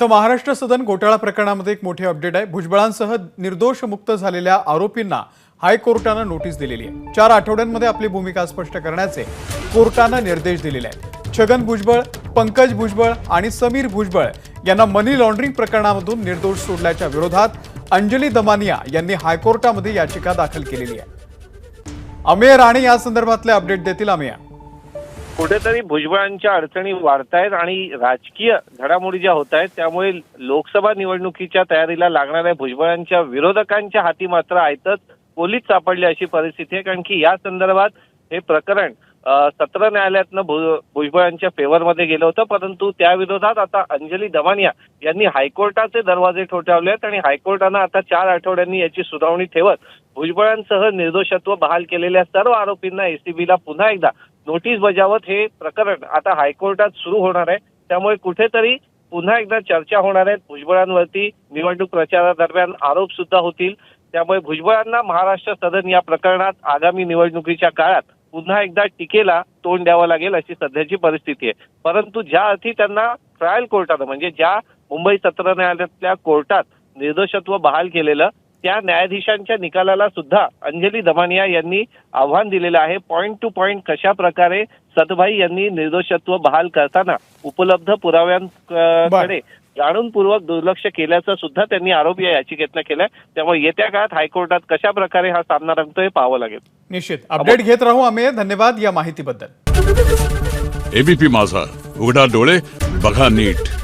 तर महाराष्ट्र सदन घोटाळा प्रकरणामध्ये एक मोठी अपडेट आहे. भुजबळांसह निर्दोष मुक्त झालेल्या आरोपींना हायकोर्टानं नोटीस दिलेली आहे. चार आठवड्यांमध्ये आपली भूमिका स्पष्ट करण्याचे कोर्टानं निर्देश दिलेले आहेत. छगन भुजबळ पंकज भुजबळ आणि समीर भुजबळ यांना मनी लॉन्ड्रिंग प्रकरणामधून निर्दोष सोडल्याच्या विरोधात अंजली दमानिया यांनी हायकोर्टामध्ये याचिका दाखल केलेली आहे. अमेय राणे या संदर्भातले अपडेट देतील अमेया. कुठेतरी भुजबळांच्या अडचणी वाढतायत आणि राजकीय घडामोडी ज्या होत आहेत त्यामुळे लोकसभा निवडणुकीच्या तयारीला लागणाऱ्या भुजबळांच्या विरोधकांच्या हाती मात्र आयतच पोलीस सापडली अशी परिस्थिती आहे. कारण की या संदर्भात हे प्रकरण सत्र न्यायालयातनं भु- भुजबळांच्या फेवरमध्ये गेलं होतं. परंतु त्या विरोधात आता अंजली दमानिया यांनी हायकोर्टाचे दरवाजे ठोठावले आहेत आणि हायकोर्टानं आता चार आठवड्यांनी याची सुनावणी ठेवत भुजबळांसह निर्दोषत्व बहाल केलेल्या सर्व आरोपींना एसीबीला पुन्हा एकदा नोटीस बजावत हे प्रकरण आता हायकोर्टात सुरू होणार आहे. त्यामुळे कुठेतरी पुन्हा एकदा चर्चा होणार आहेत भुजबळांवरती निवडणूक प्रचारादरम्यान आरोप सुद्धा होतील. त्यामुळे भुजबळांना महाराष्ट्र सदन या प्रकरणात आगामी निवडणुकीच्या काळात पुन्हा एकदा टीकेला तोंड द्यावं लागेल अशी सध्याची परिस्थिती आहे. परंतु ज्या अर्थी त्यांना ट्रायल कोर्टानं म्हणजे ज्या मुंबई सत्र न्यायालयातल्या कोर्टात निर्दोषत्व बहाल केलेलं त्या न्यायाधीशांच्या निकालाला सुद्धा अंजली दमानिया यांनी आव्हान दिलेलं आहे. पॉईंट टू पॉईंट कशा प्रकारे सतभाई यांनी निर्दोषत्व बहाल करताना उपलब्ध पुराव्यांकडे जाणूनपूर्वक दुर्लक्ष केल्याचा सुद्धा त्यांनी आरोप या याचिकेतनं केलाय त्यामुळे येत्या काळात हायकोर्टात कशा प्रकारे हा सामना रंगतोय हे पाहावं लागेल. निश्चित. अपडेट घेत राहू अमेय धन्यवाद या माहितीबद्दल. एबीपी माझा. उघडा डोळे बघा नीट.